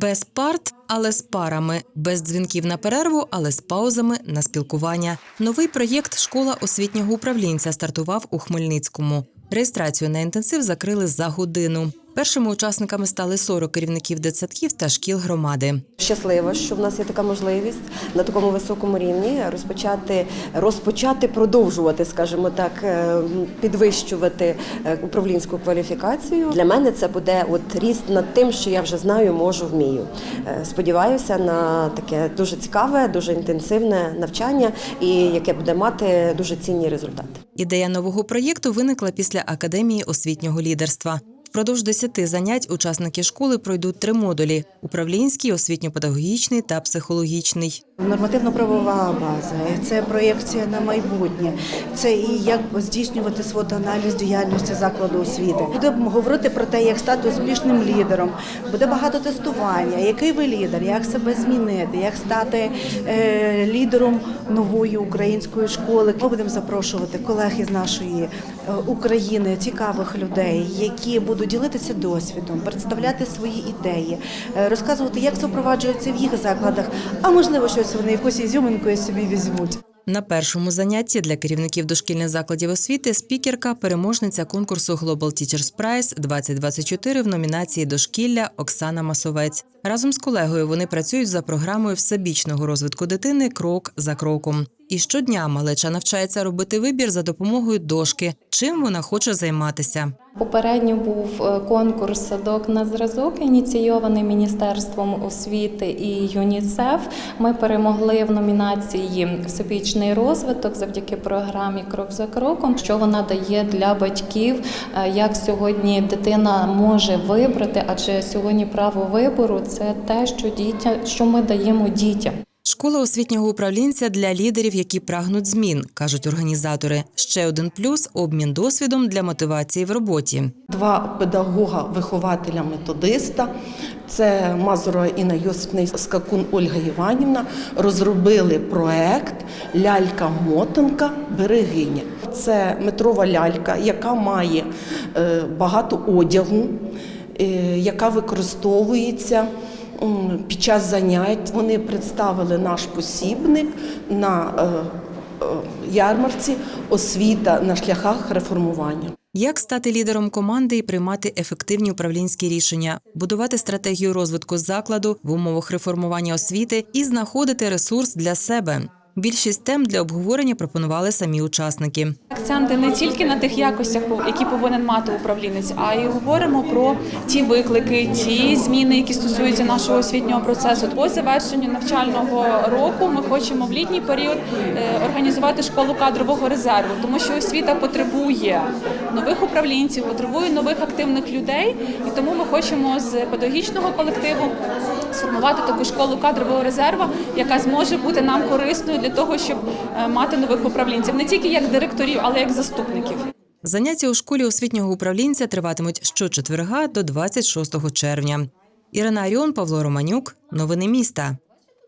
Без парт, але з парами, без дзвінків на перерву, але з паузами на спілкування. Новий проєкт Школа освітнього управлінця стартував у Хмельницькому. Реєстрацію на інтенсив закрили за годину. Першими учасниками стали 40 керівників дитсадків та шкіл громади. Щаслива, що в нас є така можливість на такому високому рівні розпочати, розпочати продовжувати, скажімо так, е, підвищувати е, управлінську кваліфікацію. Для мене це буде от ріст над тим, що я вже знаю, можу, вмію. Е, Сподіваюся на таке дуже цікаве, дуже інтенсивне навчання, і яке буде мати дуже цінні результати. Ідея нового проєкту виникла після академії освітнього лідерства. Впродовж 10 занять учасники школи пройдуть три модулі: управлінський, освітньо-педагогічний та психологічний. Нормативно-правова база, це проєкція на майбутнє, це і як здійснювати свотоаналіз діяльності закладу освіти. Будемо говорити про те, як стати успішним лідером. Буде багато тестування, який ви лідер, як себе змінити, як стати е, лідером нової української школи. Ми будемо запрошувати колег із нашої е, України, цікавих людей, які будуть ділитися досвідом, представляти свої ідеї, е, розказувати, як це впроваджується в їх закладах, а можливо, щось вони якусь ізюминкою собі візьмуть. На першому занятті для керівників дошкільних закладів освіти спікерка, переможниця конкурсу Global Teachers Prize 2024 в номінації Дошкілля Оксана Масовець. Разом з колегою вони працюють за програмою всебічного розвитку дитини крок за кроком. І щодня малеча навчається робити вибір за допомогою дошки, чим вона хоче займатися. Попередньо був е, конкурс садок на зразок, ініційований Міністерством освіти і ЮНІСЕФ. Ми перемогли в номінації Всебічний розвиток завдяки програмі Крок за кроком, що вона дає для батьків, е, як сьогодні дитина може вибрати, адже сьогодні право вибору це те, що дітя, що ми даємо дітям. Школа освітнього управлінця для лідерів, які прагнуть змін, кажуть організатори. Ще один плюс обмін досвідом для мотивації в роботі. Два педагога, вихователя, методиста. Це Мазурова Інна і Скакун Ольга Іванівна розробили проект Лялька-мотанка берегиня. Це метрова лялька, яка має е, багато одягу, е, яка використовується під час занять. Вони представили наш посібник на е, е, ярмарці освіта на шляхах реформування. Як стати лідером команди і приймати ефективні управлінські рішення, будувати стратегію розвитку закладу в умовах реформування освіти і знаходити ресурс для себе. Більшість тем для обговорення пропонували самі учасники. Акценти не тільки на тих якостях, які повинен мати управлінець, а й говоримо про ті виклики, ті зміни, які стосуються нашого освітнього процесу. По завершенню навчального року ми хочемо в літній період е, організувати школу кадрового резерву, тому що освіта потребує нових управлінців, потребує нових активних людей, і тому ми хочемо з педагогічного колективу сформувати таку школу кадрового резерву, яка зможе бути нам корисною для того, щоб е, мати нових управлінців не тільки як директорів, але як заступників. Заняття у школі освітнього управлінця триватимуть щочетверга до 26 червня. Ірина Аріон, Павло Романюк. Новини міста.